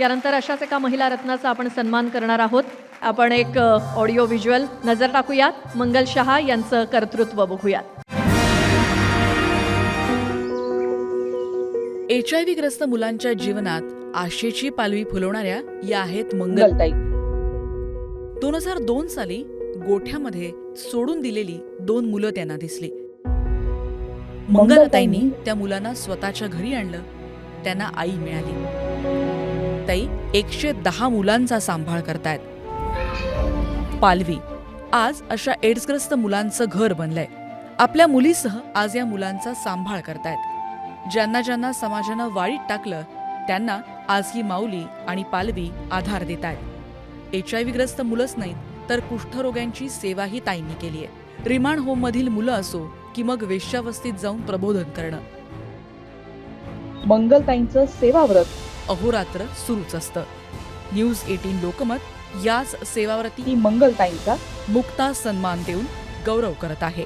यानंतर अशाच एका महिला रत्नाचा आपण सन्मान करणार आहोत. आपण एक ऑडिओ व्हिज्युअल नजर टाकूयात. मंगल शहा यांचं कर्तृत्व बघूयात. एच आय व्ही ग्रस्त मुलांच्या जीवनात आशेची पालवी फुलवणाऱ्या या आहेत मंगल. मंगलताई. दोन हजार दोन साली गोठ्यामध्ये सोडून दिलेली दोन मुलं त्यांना दिसली. मंगलताईंनी? त्या मुलांना स्वतःच्या घरी आणलं. त्यांना आई मिळाली. ताई एकशे दहा मुलांचा सांभाळ करतायत. पालवी आज अशा एड्सग्रस्त मुलांचं घर बनलंय. आपल्या मुलीसह आज या मुलांचा सांभाळ करतायत. ज्यांना ज्यांना समाजानं वाळीत टाकलं त्यांना आज ही माऊली आणि पालवी आधार देत आहेत एच आय ग्रस्त मुलंच नाहीत तर कुष्ठरोग्यांची सेवाही ताईंनी केली आहे रिमांड होममधील मुलं असो की मग वेश्यावस्तीत जाऊन प्रबोधन करणं. मंगलताईंचं सेवाव्रत. अहोरात्र सुरूच असतं. न्यूज एटीन लोकमत याच सेवाव्रती ही मंगलताईंचा मुक्ता सन्मान देऊन गौरव करत आहे.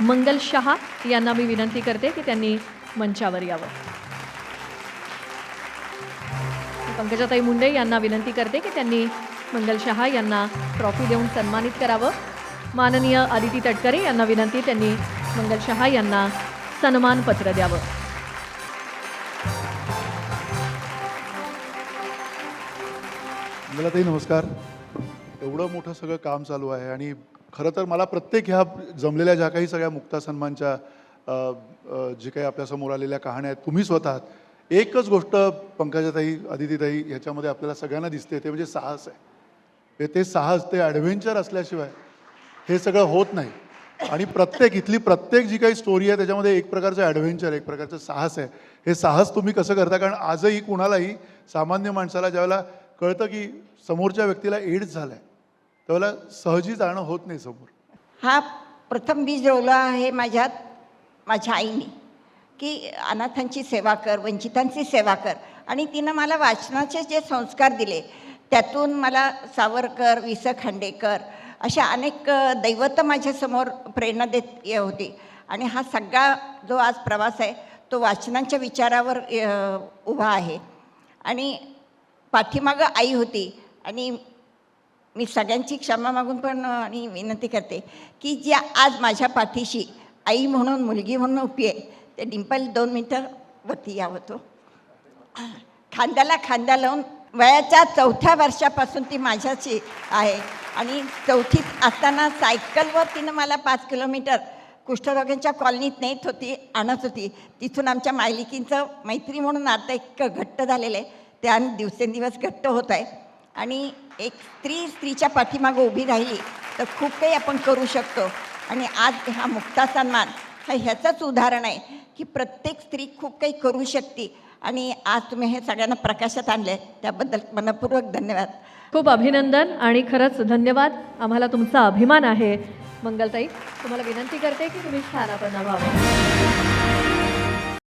मंगल शहा यांना मी विनंती करते की त्यांनी मंचावर यावं. पंकजाताई मुंडे यांना विनंती करते की त्यांनी मंगल शहा यांना ट्रॉफी देऊन सन्मानित करावं. माननीय आदिती तटकरे यांना विनंती त्यांनी मंगल शहा यांना सन्मानपत्र द्यावं. मंगलाताई नमस्कार. एवढं मोठं सगळं काम चालू आहे आणि खरं तर मला प्रत्येक ह्या जमलेल्या ज्या काही सगळ्या मुक्ता सन्मानच्या जे काही आपल्यासमोर आलेल्या कहाण्या आहेत तुम्ही स्वतः एकच गोष्ट पंकजाताई अदितीताई ह्याच्यामध्ये आपल्याला सगळ्यांना दिसते ते म्हणजे साहस आहे. ते साहस ते ॲडव्हेंचर असल्याशिवाय हे सगळं होत नाही. आणि प्रत्येक इथली प्रत्येक जी काही स्टोरी आहे त्याच्यामध्ये एक प्रकारचं ॲडव्हेंचर एक प्रकारचं साहस आहे. हे साहस तुम्ही कसं करता? कारण आजही कुणालाही सामान्य माणसाला ज्यावेळेला कळतं की समोरच्या व्यक्तीला एड्स झाला आहे त्यावेळेला सहजी जाणं होत नाही समोर. हा प्रथम बीज रोवला आहे माझ्यात माझ्या आईने की अनाथांची सेवा कर वंचितांची सेवा कर. आणि तिनं मला वाचनाचे जे संस्कार दिले त्यातून मला सावरकर वि स खांडेकर अशा अनेक दैवत माझ्यासमोर प्रेरणा देत ये होती. आणि हा सगळा जो आज प्रवास आहे तो वाचनांच्या विचारावर उभा आहे. आणि पाठीमागं आई होती. आणि मी सगळ्यांची क्षमा मागून पण आणि विनंती करते की ज्या आज माझ्या पाठीशी आई म्हणून मुलगी म्हणून उभी आहे ते डिंपल दोन मिनटं वरती यावं तो. खांद्याला खांदा लावून वयाच्या चौथ्या वर्षापासून ती माझ्याशी आहे. आणि चौथीत असताना सायकलवर तिनं मला पाच किलोमीटर कुष्ठरोग्यांच्या कॉलनीत नेत होती आणत होती. तिथून आमच्या मायलिकींचं मैत्री म्हणून आता इतकं घट्ट झालेलं आहे. त्या दिवसेंदिवस घट्ट होत आहे. आणि एक स्त्री स्त्रीच्या पाठीमागं उभी राहिली तर खूप काही आपण करू शकतो. आणि आज हा मुक्ता सन्मान हा ह्याचंच उदाहरण आहे की प्रत्येक स्त्री खूप काही करू शकते. आणि आज तुम्ही हे सगळ्यांना प्रकाशात आणले त्याबद्दल मनपूर्वक धन्यवाद. खूप अभिनंदन आणि खरंच धन्यवाद. आम्हाला तुमचा अभिमान आहे. मंगलताई तुम्हाला विनंती करते की तुम्ही स्थानापन्न व्हावं